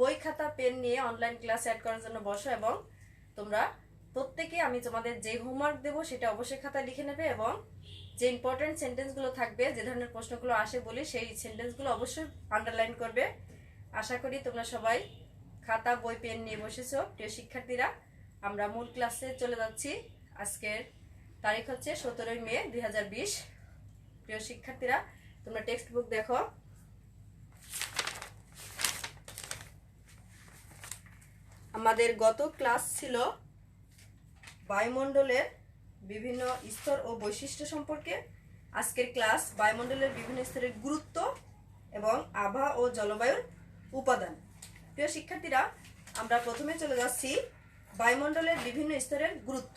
বই খাতা, পেন নিয়ে অনলাইন ক্লাস অ্যাড করার জন্য বসো এবং তোমরা প্রত্যেকে আমি তোমাদের যে হোমওয়ার্ক দেবো সেটা অবশ্যই খাতায় লিখে নেবে এবং যে ইম্পর্টেন্ট সেন্টেন্সগুলো থাকবে, যে ধরনের প্রশ্নগুলো আসে বলি সেই সেন্টেন্সগুলো অবশ্যই আন্ডারলাইন করবে। আশা করি তোমরা সবাই খাতা, বই, পেন নিয়ে বসেছো। প্রিয় শিক্ষার্থীরা, আমরা মূল ক্লাসে চলে যাচ্ছি। আজকের তারিখ হচ্ছে সতেরোই মে দুই হাজার বিশ। প্রিয় শিক্ষার্থীরা, তোমরা টেক্সট বুক দেখো। আমাদের গত ক্লাস ছিল বায়ুমণ্ডলের বিভিন্ন স্তর ও বৈশিষ্ট্য সম্পর্কে। আজকের ক্লাস বায়ুমণ্ডলের বিভিন্ন স্তরের গুরুত্ব এবং আবহাওয়া ও জলবায়ুর উপাদান। প্রিয় শিক্ষার্থীরা, আমরা প্রথমে চলে যাচ্ছি বায়ুমণ্ডলের বিভিন্ন স্তরের গুরুত্ব।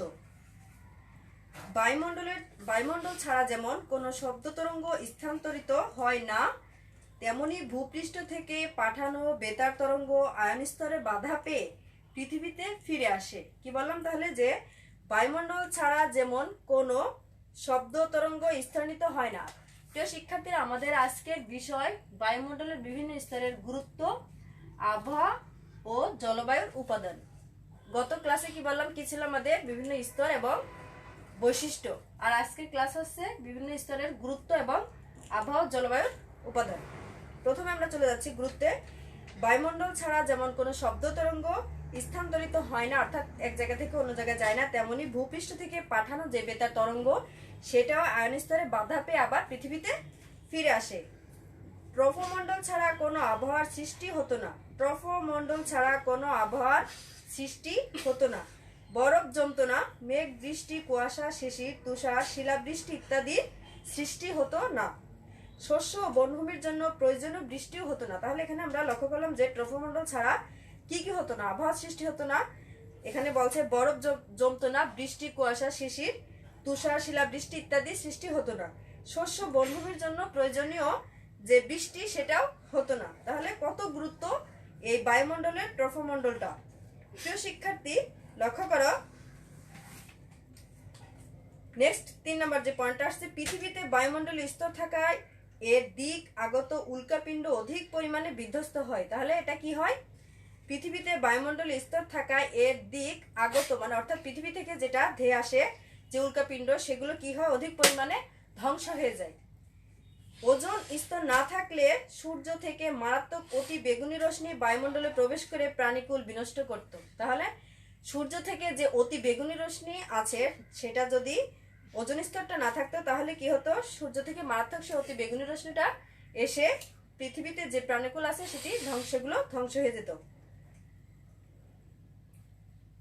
বায়ুমণ্ডলের, বায়ুমণ্ডল ছাড়া যেমন কোনো শব্দ তরঙ্গ স্থানান্তরিত হয় না, তেমনি ভূপৃষ্ঠ থেকে পাঠানো বেতার তরঙ্গ আয়ন স্তরে বাধা পেয়ে পৃথিবীতে ফিরে আসে। কি বললাম তাহলে যে, বায়ুমণ্ডল ছাড়া যেমন কোনো শব্দ তরঙ্গ স্থানিত হয় না। প্রিয় শিক্ষার্থীরা, আমাদের আজকের বিষয় বায়ুমণ্ডলের বিভিন্ন স্তরের গুরুত্ব, আবহাওয়া ও জলবায়ুর উপাদান। গত ক্লাসে কি বললাম, কি ছিল আমাদের বিভিন্ন স্তর এবং বৈশিষ্ট্য। আর আজকের ক্লাস হচ্ছে বিভিন্ন স্তরের গুরুত্ব এবং আবহাওয়া জলবায়ুর উপাদান। প্রথমে আমরা চলে যাচ্ছি গুরুত্বে। বায়ুমণ্ডল ছাড়া যেমন কোনো শব্দ তরঙ্গ স্থানান্তরিত হয় না, অর্থাৎ এক জায়গা থেকে অন্য জায়গায় যায় না, তেমনি ভূপৃষ্ঠ থেকে পাঠানো যে বেতার তরঙ্গ, সেটাও আয়ন স্তরে বাধা পেয়ে আবার পৃথিবীতে ফিরে আসে। প্রভমণ্ডল ছাড়া কোনো আবহাওয়ার সৃষ্টি হতো না। প্রভমণ্ডল ছাড়া কোনো আবহাওয়ার সৃষ্টি হতো না। বরফ জমতো না মেঘ বৃষ্টি, কুয়াশা, শিশির, তুষার, শিলাবৃষ্টি ইত্যাদি সৃষ্টি হতো না। শস্য বনভূমির জন্য প্রয়োজনীয় বৃষ্টিও হতো না। তাহলে এখানে আমরা লক্ষ্য করলাম যে ট্রফোমণ্ডল ছাড়া কি কি হতো না? আবহাওয়ার সৃষ্টি হতো না। এখানে বলছে বরফ জমতো না, বৃষ্টি, কুয়াশা, শিশির, তুষার শিলা বৃষ্টি ইত্যাদি সৃষ্টি হতো না। শস্য বনভূমির জন্য প্রয়োজনীয় যে বৃষ্টি, সেটাও হতো না। তাহলে কত গুরুত্ব এই বায়ুমণ্ডলের ট্রফোমণ্ডলটা? প্রিয় শিক্ষার্থী, লক্ষ্য করো। নেক্সট তিন নম্বর যে পয়েন্ট আসছে, পৃথিবীতে বায়ুমণ্ডলীয় স্তর থাকায় এর দিক আগত উল্কাপিণ্ড অধিক পরিমাণে বিধ্বস্ত হয়। তাহলে এটা কি হয়? পৃথিবীতে বায়ুমণ্ডলীয় স্তর থাকায় এর দিক আগত মানে অর্থাৎ পৃথিবী থেকে যেটা ধেয়ে আসে, যে উল্কাপিণ্ড, সেগুলো কি হয়? অধিক পরিমাণে ধ্বংস হয়ে যায়। ওজন স্তর না থাকলে সূর্য থেকে মারাত্মক অতি বেগুনি রশ্মি বায়ুমণ্ডলে প্রবেশ করে প্রাণীকুল বিনষ্ট করত। তাহলে সূর্য থেকে যে অতি বেগুনি রশ্মি আছে, সেটা যদি ওজন স্তরটা না থাকতো, তাহলে কি হতো? সূর্য থেকে মারাত্মক সে অতি বেগুনি রশ্মিটা এসে পৃথিবীতে যে প্রাণীকুল আছে, সেটি ধ্বংসগুলো ধ্বংস হয়ে যেত।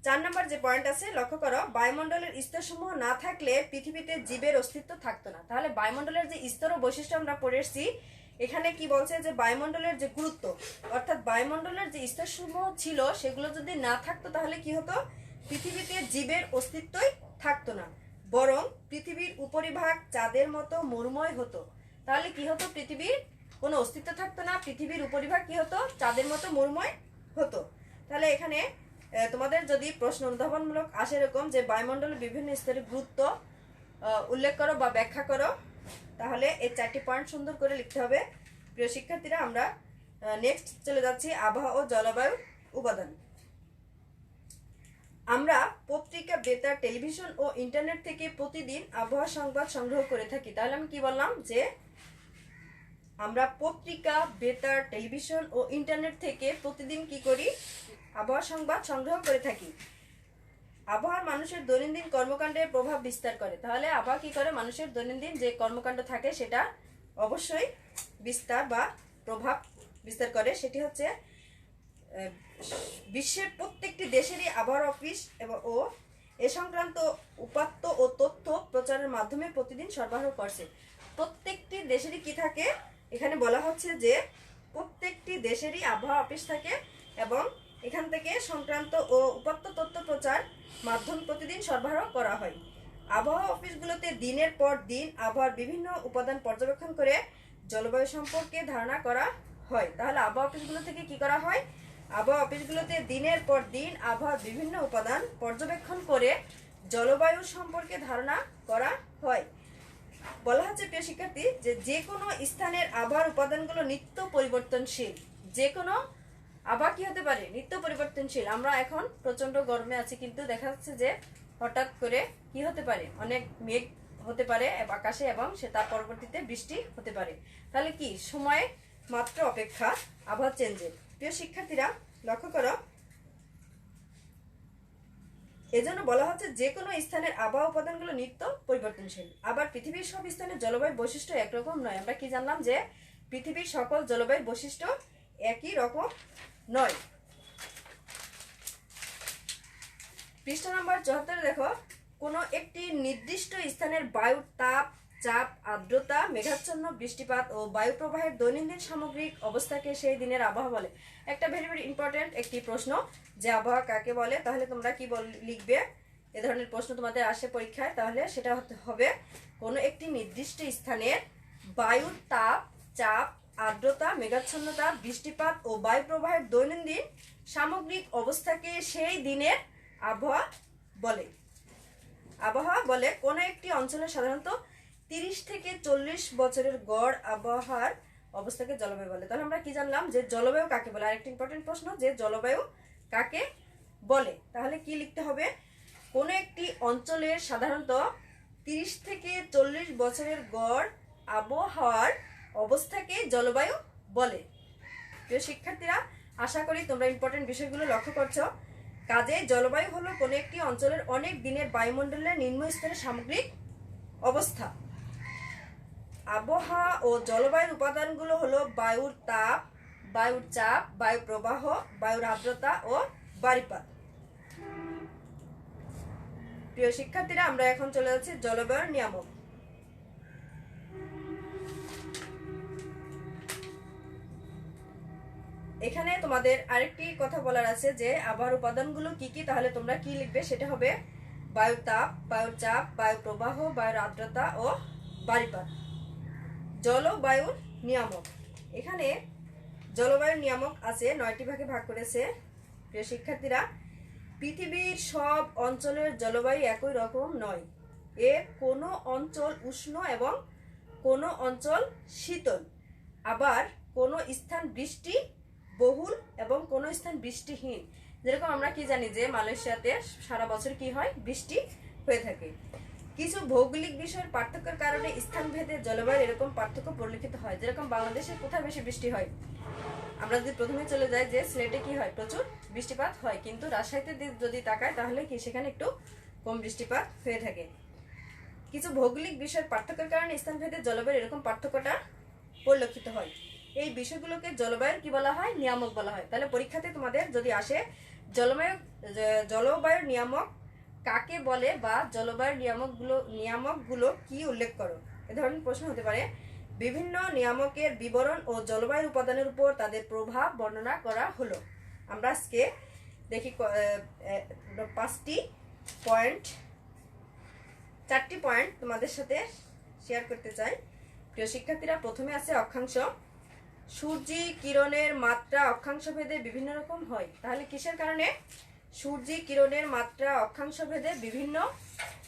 চার নম্বর যে পয়েন্ট আছে, লক্ষ্য করো, বায়ুমণ্ডলের স্তরসমূহ না থাকলে পৃথিবীতে জীবের অস্তিত্ব থাকতো না। তাহলে বায়ুমণ্ডলের যে স্তর ও বৈশিষ্ট্য আমরা পড়ে এসেছি, এখানে কি বলছে যে বায়ুমণ্ডলের যে গুরুত্ব, অর্থাৎ বায়ুমণ্ডলের যে স্তরসমূহ ছিল, সেগুলো যদি না থাকতো তাহলে কি হতো? পৃথিবীতে জীবের অস্তিত্বই থাকতো না। বরং পৃথিবীর উপরিভাগ চাঁদের মতো মরুময় হতো। তাহলে কি হতো? পৃথিবীর কোনো অস্তিত্ব থাকতো না। পৃথিবীর উপরিভাগ কি হতো? চাঁদের মতো মরুময় হতো। তাহলে এখানে তোমাদের যদি প্রশ্ন অনুধাবনমূলক আসে এরকম যে বায়ুমণ্ডলের বিভিন্ন স্তরের গুরুত্ব উল্লেখ করো বা ব্যাখ্যা করো, তাহলে এই চারটি পয়েন্ট সুন্দর করে লিখতে হবে। প্রিয় শিক্ষার্থীরা, আমরা নেক্সট চলে যাচ্ছি আবহাওয়া ও জলবায়ু উপাদান। আমরা পত্রিকা, বেতার, টেলিভিশন ও ইন্টারনেট থেকে প্রতিদিন আবহাওয়া সংবাদ সংগ্রহ করে থাকি। তাহলে আমি কি বললাম যে, আমরা পত্রিকা, বেতার, টেলিভিশন ও ইন্টারনেট থেকে প্রতিদিন কি করি? আবহাওয়া সংবাদ সংগ্রহ করে থাকি। আবহাওয়ার মানুষের দৈনন্দিন কর্মকাণ্ডের প্রভাব বিস্তার করে। তাহলে আবহাওয়া কি করে? মানুষের দৈনন্দিন যে কর্মকাণ্ড থাকে সেটা অবশ্যই বিস্তার বা প্রভাব বিস্তার করে। সেটি হচ্ছে বিশ্বের প্রত্যেকটি দেশেরই আবহাওয়া অফিস এবং ও এ সংক্রান্ত উপাত্ত ও তথ্য প্রচারের মাধ্যমে প্রতিদিন সরবরাহ করছে। প্রত্যেকটি দেশেরই কি থাকে? এখানে বলা হচ্ছে যে, প্রত্যেকটি দেশেরই আবহাওয়া অফিস থাকে এবং এখান থেকে সংক্রান্ত ও উপাত্ত তথ্য প্রচার মাধ্যম প্রতিদিন সরবরাহ করা হয়। আবহাওয়া অফিসগুলোতে দিনের পর দিন আবহাওয়ার বিভিন্ন উপাদান পর্যবেক্ষণ করে জলবায়ু সম্পর্কে ধারণা করা হয়। তাহলে আবহাওয়া অফিসগুলো থেকে কি করা হয়? আবহাওয়া অফিসগুলোতে দিনের পর দিন আবহাওয়ার বিভিন্ন উপাদান পর্যবেক্ষণ করে জলবায়ু সম্পর্কে ধারণা করা হয়। বলা হচ্ছে, প্রিয় শিক্ষার্থী, যে যে কোনো স্থানের আবহাওয়ার উপাদানগুলো নিত্য পরিবর্তনশীল যে কোনো আবহাওয়া কি হতে পারে? নিত্য পরিবর্তনশীল। আমরা এখন প্রচণ্ড গরমে আছি, কিন্তু দেখা যাচ্ছে যে হঠাৎ করে কি হতে পারে? অনেক মেঘ হতে পারে আকাশে এবং সে তার পরবর্তীতে বৃষ্টি হতে পারে। তাহলে কি? সময় মাত্র অপেক্ষা, আবহাওয়া চেঞ্জের প্রিয় শিক্ষার্থীরা, লক্ষ্য করো। এজন্য বলা হচ্ছে যে কোনো স্থানের আবহাওয়া উপাদানগুলো নিত্য পরিবর্তনশীল। আবার পৃথিবীর সব স্থানের জলবায়ু বৈশিষ্ট্য একরকম নয়। আমরা কি জানলাম যে পৃথিবীর সকল জলবায়ুর বৈশিষ্ট্য একই রকম নয়। পৃষ্ঠা নাম্বার চুয়াত্তরে দেখো, কোনো একটি নির্দিষ্ট স্থানের বায়ুর তাপ, চাপ, আর্দ্রতা, মেঘাচ্ছন্ন বৃষ্টিপাত ও বায়ু প্রবাহের দৈনন্দিন সামগ্রিক অবস্থাকে সেই দিনের আবহাওয়া বলে। একটা ভেরি ভেরি ইম্পর্টেন্ট একটি প্রশ্ন, যে আবহাওয়া কাকে বলে, তাহলে তোমরা কি লিখবে? এ ধরনের প্রশ্ন তোমাদের আসে পরীক্ষায়, তাহলে সেটা হতে হবে, কোনো একটি নির্দিষ্ট স্থানের বায়ুর তাপ, চাপ আর্দ্রতা, মেঘাচ্ছন্নতা, বৃষ্টিপাত ও বায়ু প্রবাহের দৈনন্দিন সামগ্রিক অবস্থাকে সেই দিনের আবহাওয়া বলে। আবহাওয়া বলে কোনো একটি অঞ্চলে সাধারণত তিরিশ থেকে চল্লিশ বছরের গড় আবহাওয়ার অবস্থাকে জলবায়ু বলে। তাহলে আমরা কি জানলাম যে জলবায়ু কাকে বলে? আরেকটি ইম্পর্টেন্ট প্রশ্ন, যে জলবায়ু কাকে বলে? তাহলে কি লিখতে হবে? কোনো একটি অঞ্চলের সাধারণত তিরিশ থেকে চল্লিশ বছরের গড় আবহাওয়ার অবস্থাকে জলবায়ু বলে। প্রিয় শিক্ষার্থীরা, আশা করি তোমরা ইম্পর্টেন্ট বিষয়গুলো লক্ষ্য করছ। কাজে জলবায়ু হলো কোনো একটি অঞ্চলের অনেক দিনের বায়ুমণ্ডলের নিম্ন স্তরের সামগ্রিক অবস্থা। আবহাওয়া ও জলবায়ুর উপাদানগুলো হলো বায়ুর তাপ, বায়ুর চাপ, বায়ু প্রবাহ, বায়ুর আর্দ্রতা ও বারিপাত। প্রিয় শিক্ষার্থীরা, আমরা এখন চলে যাচ্ছি জলবায়ুর নিয়ামক। এখানে তোমাদের আরেকটি কথা বলার আছে যে আবহাওয়ার উপাদানগুলো কি কি, তাহলে তোমরা কি লিখবে? সেটা হবে বায়ু তাপ বায়ুর চাপ বায়ু প্রবাহ বায়ুর আর্দ্রতা ও বারিপাত। জলবায়ুর নিয়ামক। এখানে জলবায়ুর নিয়ামক আছে, নয়টি ভাগে ভাগ করেছে। প্রিয় শিক্ষার্থীরা, পৃথিবীর সব অঞ্চলের জলবায়ু একই রকম নয়। এর কোনো অঞ্চল উষ্ণ এবং কোনো অঞ্চল শীতল। আবার কোনো স্থান বৃষ্টি বহুল এবং কোনো স্থান বৃষ্টিহীন। যেরকম আমরা কি জানি যে মালয়েশিয়াতে সারা বছর কি হয়? বৃষ্টি হয়ে থাকে। কিছু ভৌগোলিক বিষয়ের পার্থক্যের কারণে স্থানভেদে জলবায়ু এরকম পার্থক্য পরিলক্ষিত হয়, যেরকম বাংলাদেশে কোথায় বেশি বৃষ্টি হয়। আমরা যদি প্রথমে চলে যাই যে সিলেটে কি হয়? প্রচুর বৃষ্টিপাত হয়। কিন্তু রাজশাহীতে যদি তাকায় তাহলে কি সেখানে একটু কম বৃষ্টিপাত হয়ে থাকে। কিছু ভৌগোলিক বিষয়ের পার্থক্যের কারণে স্থানভেদে জলবায়ুর এরকম পার্থক্যটা পরিলক্ষিত হয়। এই বিষয়গুলোকে জলবায়ুর কি বলা হয়? নিয়ামক বলা হয়। তাহলে পরীক্ষাতে তোমাদের যদি আসে, জলবায়ু জলবায়ুর নিয়ামক কাকে বলে বা জলবায়ুর নিয়ামকগুলো নিয়ামকগুলো কি উল্লেখ করো? এ ধরনের প্রশ্ন হতে পারে। বিভিন্ন নিয়ামকের বিবরণ ও জলবায়ুর উপাদানের উপর তাদের প্রভাব বর্ণনা করা হলো। আমরা আজকে দেখি পাঁচটি পয়েন্ট, চারটি পয়েন্ট তোমাদের সাথে শেয়ার করতে চাই। প্রিয় শিক্ষার্থীরা, প্রথমে আছে অক্ষাংশ। সূর্যি কিরণের মাত্রা অক্ষাংশ ভেদে বিভিন্ন রকম হয়। তাহলে কিসের কারণে? সূর্যি কিরণের মাত্রা অক্ষাংশ ভেদে বিভিন্ন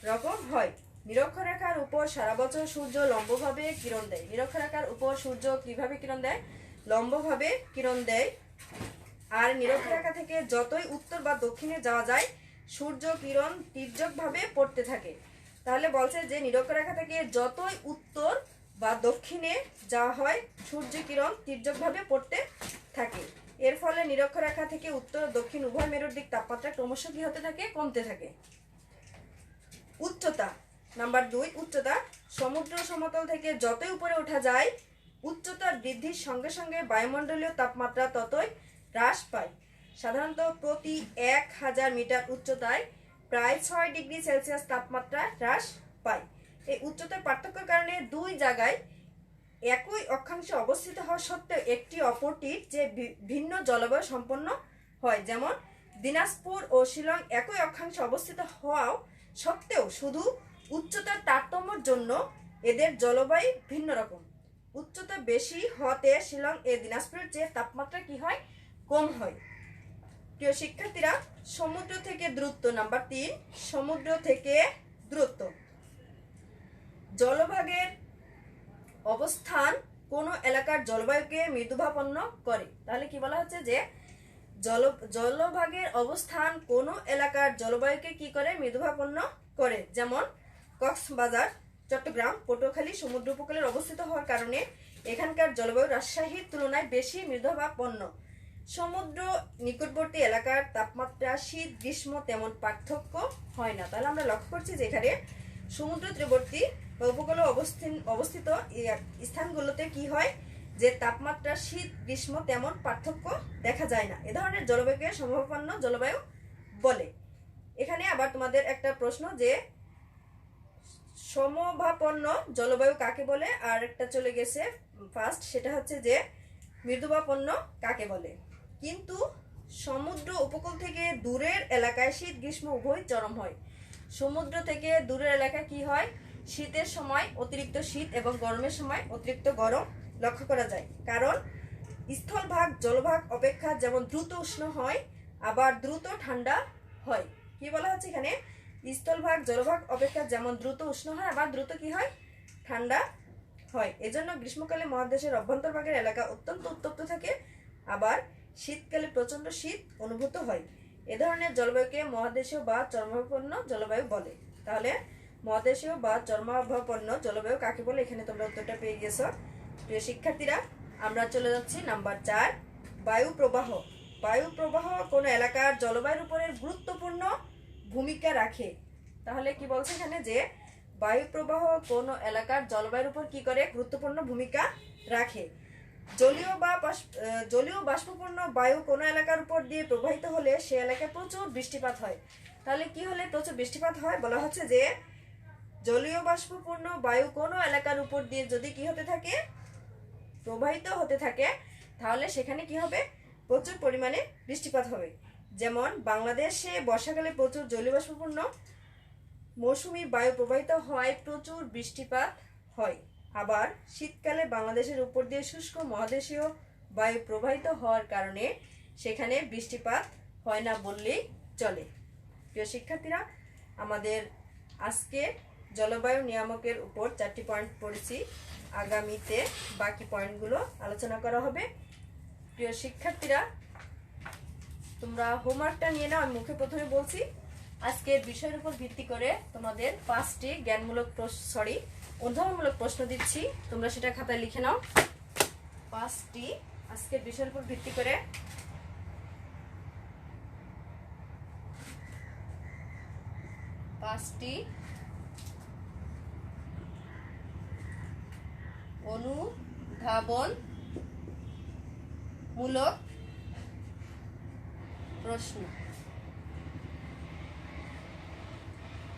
রকম হয়। নিরক্ষরেখার উপর সারা বছর সূর্য লম্বভাবে কিরণ দেয়। নিরক্ষরেখার উপর সূর্য কীভাবে কিরণ দেয়? লম্বভাবে কিরণ দেয়। আর নিরক্ষরেখা থেকে যতই উত্তর বা দক্ষিণে যাওয়া যায়, সূর্য কিরণ তির্যকভাবে পড়তে থাকে। তাহলে বলছে যে, নিরক্ষরেখা থেকে যতই উত্তর বা দক্ষিণে যাওয়া হয়, সূর্য কিরণ তির্যকভাবে পড়তে থাকে। এর ফলে নিরক্ষরেখা থেকে উত্তর দক্ষিণ উভয় মেরুর দিক তাপমাত্রা ক্রমশ কি হতে থাকে? কমতে থাকে। উচ্চতা, নাম্বার দুই, উচ্চতা। সমুদ্র সমতল থেকে যতই উপরে ওঠা যায়, উচ্চতা বৃদ্ধির সঙ্গে সঙ্গে বায়ুমণ্ডলীয় তাপমাত্রা ততই হ্রাস পায়। সাধারণত প্রতি এক হাজার মিটার উচ্চতায় প্রায় ছয় ডিগ্রি সেলসিয়াস তাপমাত্রা হ্রাস পায়। এই উচ্চতার পার্থক্যের কারণে দুই জায়গায় একই অক্ষাংশে অবস্থিত হওয়া সত্ত্বেও একটি অপরটির যে ভিন্ন জলবায়ু সম্পন্ন হয়। যেমন, দিনাজপুর ও শিলং একই অক্ষাংশে অবস্থিত হওয়াও সত্ত্বেও শুধু উচ্চতার তারতম্যের জন্য এদের জলবায়ু ভিন্ন রকম। উচ্চতা বেশি হওয়াতে শিলং এ দিনাজপুরের চেয়ে তাপমাত্রা কি হয়? কম হয়। প্রিয় শিক্ষার্থীরা, সমুদ্র থেকে দূরত্ব নাম্বার তিন, সমুদ্র থেকে দূরত্ব। জলভাগের অবস্থান কোন এলাকার জলবায়ুকে মৃদুভাপন্ন করে। তাহলে কি বলা হচ্ছে যে, জল, জলভাগের অবস্থান কোন এলাকার জলবায়ুকে কি করে মৃদুভাপন্ন করে? যেমন, কক্সবাজার, চট্টগ্রাম, পটুয়াখালী সমুদ্র উপকূলের অবস্থিত হওয়ার কারণে এখানকার জলবায়ু রাজশাহীর তুলনায় বেশি মৃদুভাবাপন্ন। সমুদ্র নিকটবর্তী এলাকার তাপমাত্রা, শীত, গ্রীষ্ম তেমন পার্থক্য হয় না। তাহলে আমরা লক্ষ্য করছি যে এখানে সমুদ্র তীরবর্তী উপকূলে অবস্থান, অবস্থিত স্থানগুলোতে কি হয়? যে তাপমাত্রা, শীত, গ্রীষ্ম তেমন পার্থক্য দেখা যায় না। এ ধরনের জলবায়ুকে সমভাবাপন্ন জলবায়ু বলে। এখানে আবার তোমাদের একটা প্রশ্ন যে সমভাপন্ন জলবায়ু কাকে বলে? আর একটা চলে গেছে ফার্স্ট সেটা হচ্ছে যে মৃদুভাপন্ন কাকে বলে? কিন্তু সমুদ্র উপকূল থেকে দূরের এলাকায় শীত, গ্রীষ্ম উভয় চরম হয়। সমুদ্র থেকে দূরের এলাকায় কি হয়? শীতের সময় অতিরিক্ত শীত এবং গরমের সময় অতিরিক্ত গরম লক্ষ্য করা যায়। কারণ স্থলভাগ, জলভাগ অপেক্ষা যেমন দ্রুত উষ্ণ হয়, আবার দ্রুত ঠান্ডা হয়। কি বলা হচ্ছে এখানে? স্থলভাগ, জলভাগ অপেক্ষা যেমন দ্রুত উষ্ণ হয়, আবার দ্রুত কি হয়? ঠান্ডা হয়। এজন্য গ্রীষ্মকালে মহাদেশের অভ্যন্তরভাগের এলাকা অত্যন্ত উত্তপ্ত থাকে, আবার শীতকালে প্রচণ্ড শীত অনুভূত হয়। এ ধরনের জলবায়ুকে মহাদেশীয় বা চর্মাভাপন্ন জলবায়ু বলে। তাহলে মহাদেশীয় বা চর্মাভাপন্ন জলবায়ু কাকে বলে? এখানে তোমরা উত্তরটা পেয়ে গেছো। প্রিয় শিক্ষার্থীরা, আমরা চলে যাচ্ছি নাম্বার চার, বায়ু প্রবাহ। বায়ু প্রবাহ কোনো এলাকার জলবায়ুর উপরে গুরুত্বপূর্ণ ভূমিকা রাখে? তাহলে কি বলছে এখানে যে, বায়ু প্রবাহ কোনো এলাকার জলবায়ুর উপর কি করে গুরুত্বপূর্ণ ভূমিকা রাখে? জলীয় বা জলীয় বাষ্পপূর্ণ বায়ু কোনো এলাকার উপর দিয়ে প্রবাহিত হলে সে এলাকায় প্রচুর বৃষ্টিপাত হয়। তাহলে কি হলে প্রচুর বৃষ্টিপাত হয়? বলা হচ্ছে যে জলীয় বাষ্পপূর্ণ বায়ু কোনো এলাকার উপর দিয়ে যদি কি হতে থাকে, প্রবাহিত হতে থাকে, তাহলে সেখানে কি হবে? প্রচুর পরিমাণে বৃষ্টিপাত হবে। যেমন বাংলাদেশে বর্ষাকালে প্রচুর জলীয় বাষ্পপূর্ণ মৌসুমি বায়ু প্রবাহিত হয়, প্রচুর বৃষ্টিপাত হয়। আবার শীতকালে বাংলাদেশের উপর দিয়ে শুষ্ক মহাদেশীয় বায়ু প্রবাহিত হওয়ার কারণে সেখানে বৃষ্টিপাত হয় না বললেই চলে। প্রিয় শিক্ষার্থীরা, আমাদের আজকে জলবায়ু নিয়ামকের উপর চারটি পয়েন্ট পড়েছি। আগামীতে বাকি পয়েন্টগুলো আলোচনা করা হবে। প্রিয় শিক্ষার্থীরা, তোমরা হোমওয়ার্কটা নিয়ে নাও, আমি মুখে প্রথমে বলছি। আজকের বিষয়ের উপর ভিত্তি করে তোমাদের পাঁচটি জ্ঞানমূলক সরি উদাহরণমূলক প্রশ্ন দিচ্ছি। তোমরা সেটা খাতায় লিখে নাও। পাঁচটি আজকের বিষয়ের উপর ভিত্তি করে। পাঁচটি অনুধাবন মূলক প্রশ্ন।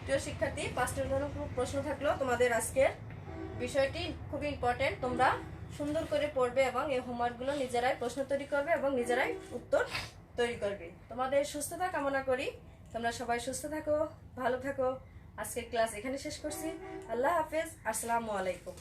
প্রিয় শিক্ষার্থী, পাঁচটি উদাহরণ প্রশ্ন থাকল। তোমাদের আজকের বিষয়টি খুব ইম্পর্টেন্ট তোমরা সুন্দর করে পড়বে এবং এই হোমওয়ার্কগুলো নিজেরাই প্রশ্ন তৈরি করবে এবং নিজেরাই উত্তর তৈরি করবে। তোমাদের সুস্থতা কামনা করি। তোমরা সবাই সুস্থ থাকো, ভালো থাকো। আজকের ক্লাস এখানে শেষ করছি। আল্লাহ হাফেজ। আসসালামু আলাইকুম।